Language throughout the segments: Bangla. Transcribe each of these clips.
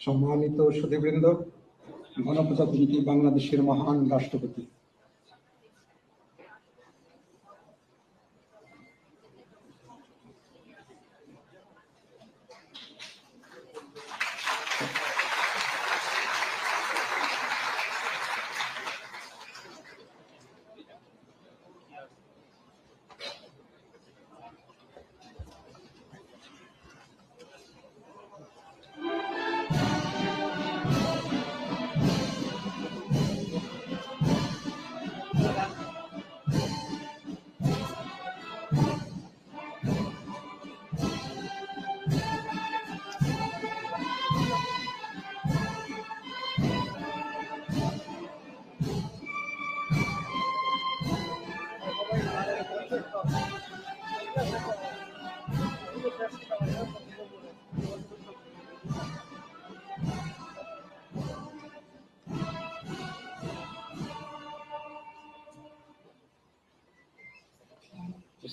সম্মানিত সুধীবৃন্দ গণপ্রজাতন্ত্রী বাংলাদেশের মহান রাষ্ট্রপতি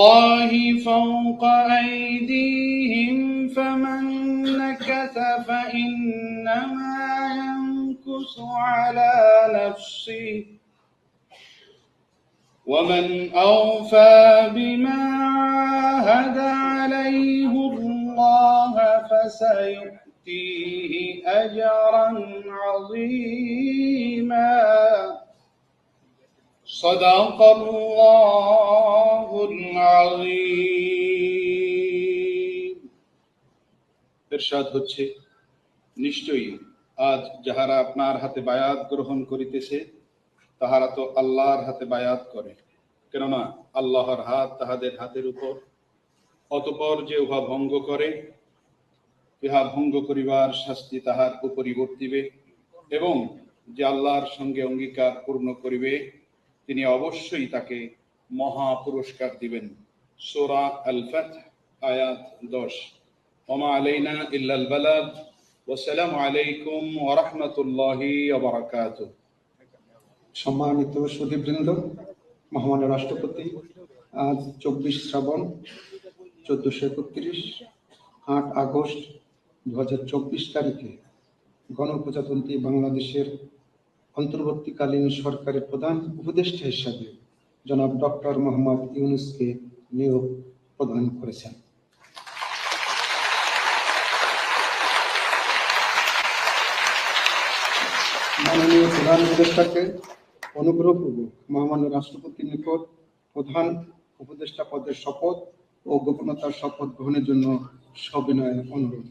الله فوق أيديهم فمن نكث فإنما ينكث على نفسه ومن أوفى بما عاهد عليه الله فسيؤتيه أجرا عظيما. صدق الله العظيم ইরশাদ হচ্ছে নিশ্চয়ই আজ যাহারা আপনার হাতে বায়াত গ্রহণ করিতেছে তাহারা তো আল্লাহর হাতে বায়াত করে কেননা আল্লাহর হাত তাহাদের হাতের উপর অতপর যে উহা ভঙ্গ করে ইহা ভঙ্গ করিবার শাস্তি তাহার উপরই বর্তিবে এবং যে আল্লাহর সঙ্গে অঙ্গীকার পূর্ণ করিবে তিনি অবশ্যই তাকে মহা পুরস্কার দিবেন। সোরা আল ফাত আয়াত দশ। ওমা আলাইনা ইল্লাল বালাদ ওয়াসসালামু আলাইকুম ওয়া রাহমাতুল্লাহি ওয়া বারাকাতুহু। সম্মানিত সুদীপবৃন্দ, মহামান্য রাষ্ট্রপতি, আজ চব্বিশ শ্রাবণ, চোদ্দশো একত্রিশ, আট আগস্ট দু হাজার চব্বিশ তারিখে গণপ্রজাতন্ত্রী বাংলাদেশের অন্তর্বর্তীকালীন সরকারের প্রধান উপদেষ্টা হিসাবে জনাব ডক্টর মোহাম্মদ ইউনুসকে নিয়োগ প্রদান করেছেন। মাননীয় প্রধান উপদেষ্টাকে অনুগ্রহপূর্বক মহামান্য রাষ্ট্রপতির নিকট প্রধান উপদেষ্টা পদের শপথ ও গোপনতার শপথ গ্রহণের জন্য সবিনয় অনুরোধ।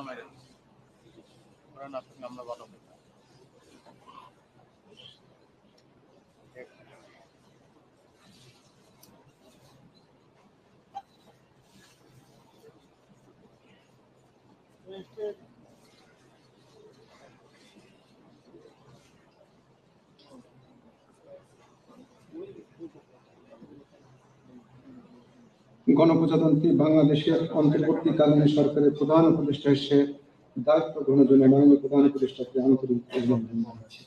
পুরো মেরে পুরো না থাকলে আমরা ভালো গণপ্রজাতন্ত্রী বাংলাদেশের অন্তর্বর্তীকালীন সরকারের প্রধান উপদেষ্টা হিসেবে দায়িত্ব গ্রহণের জন্য মাননীয় প্রধান উপদেষ্টাকে আন্তরিক অভিনন্দন জানাচ্ছি।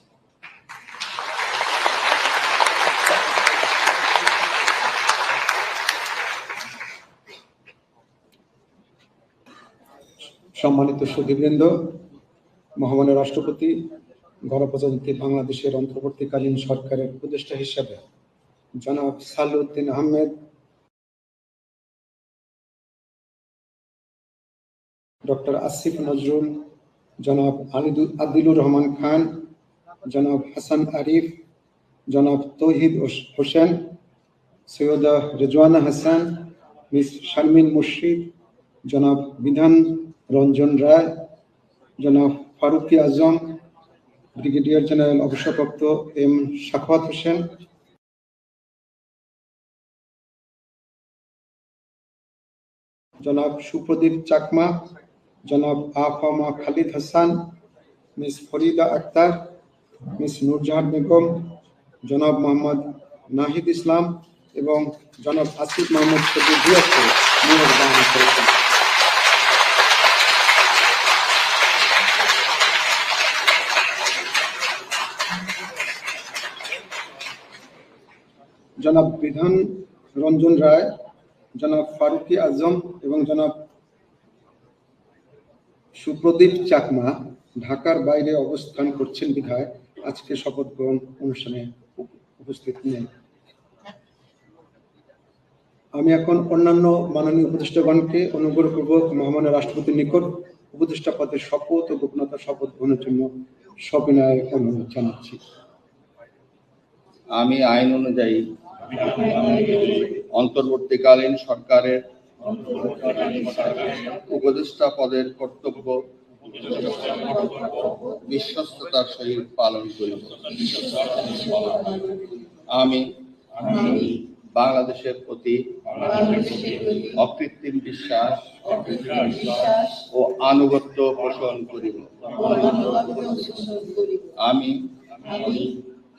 সম্মানিত সুধীবৃন্দ, মহামান্য রাষ্ট্রপতি, গণপ্রজাতন্ত্রী বাংলাদেশের অন্তর্বর্তীকালীন সরকারের উপদেষ্টা হিসেবে জনাব সালউদ্দিন আহমেদ ডক্টর আসিফ নজরুল, জনাব আলিদুল আদিলুর রহমান খান, জনাব হাসান আরিফ, জনাব তৌহিদ হোস- হোসেন, সৈয়দা রেজওয়ানা হাসান, মিস শারমিন মুর্শিদ, জনাব বিধান রঞ্জন রায়, জনাব ফারুকি আজম, ব্রিগেডিয়ার জেনারেল অবসরপ্রাপ্ত এম সাখাওয়াত হোসেন। জনাব সুপ্রদীপ চাকমা জনাব আফামা খালিদ হাসান, মিস ফরিদা আক্তার, মিস নুরজাহান বেগম, জনাব মোহাম্মদ নাহিদ ইসলাম এবং জনাব আসিফ মোহাম্মদ শফি জিয়াকে নিয়োগ দান করেছেন। জনাব বিধান রঞ্জন রায়, জনাব ফারুকি আজম এবং জনাব সুপ্রদীপ চাকমা ঢাকার বাইরে অবস্থান করছেন বিধায় আজকে শপথ গ্রহণ অনুষ্ঠানে উপস্থিত নেই। আমি এখন অন্যান্য মাননীয় উপদেষ্টাগণকে অনুগ্রহপূর্বক মহামান্য রাষ্ট্রপতির নিকট উপদেষ্টা পদের শপথ ও গোপনতার শপথ গ্রহণের জন্য সবিনয় অনুরোধ জানাচ্ছি। আমি আইন অনুযায়ী অন্তর্বর্তীকালীন সরকারের উপদেষ্টা পদের কর্তব্য বিশ্বস্ততার সহিত পালন করিব। আমি বাংলাদেশের প্রতি অকৃত্রিম বিশ্বাস ও আনুগত্য পোষণ করিব। আমি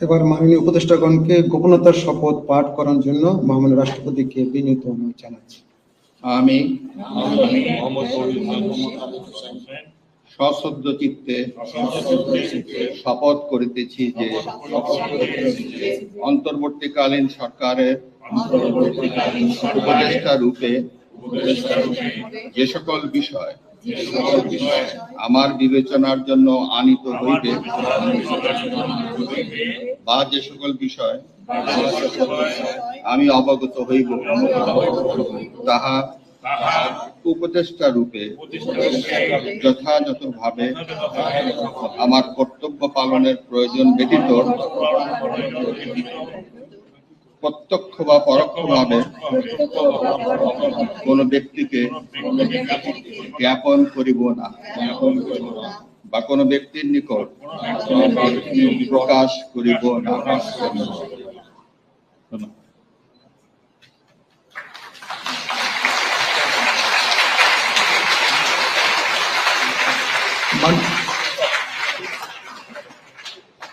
এবার মাননীয় উপদেষ্টাগণকে গোপনতার শপথ পাঠ করার জন্য মহামান্য রাষ্ট্রপতিকে বিনীত অনুরোধ জানাচ্ছি। আমি সশ্রদ্ধ চিত্তে শপথ করিতেছি যে অন্তর্বর্তীকালীন সরকারের উপদেষ্টা রূপে যে সকল বিষয় আমার বিবেচনার জন্য আনিত হইবে বা যে সকল বিষয় আমি অবগত হইব। তাহা উপদেষ্টা রূপে যথাযথভাবে আমার কর্তব্য পালনের প্রয়োজন ব্যতীত প্রত্যক্ষ বা পরোক্ষভাবে কোন ব্যক্তিকে জ্ঞাপন করিব না বা কোন ব্যক্তির নিকট প্রকাশ করিব না।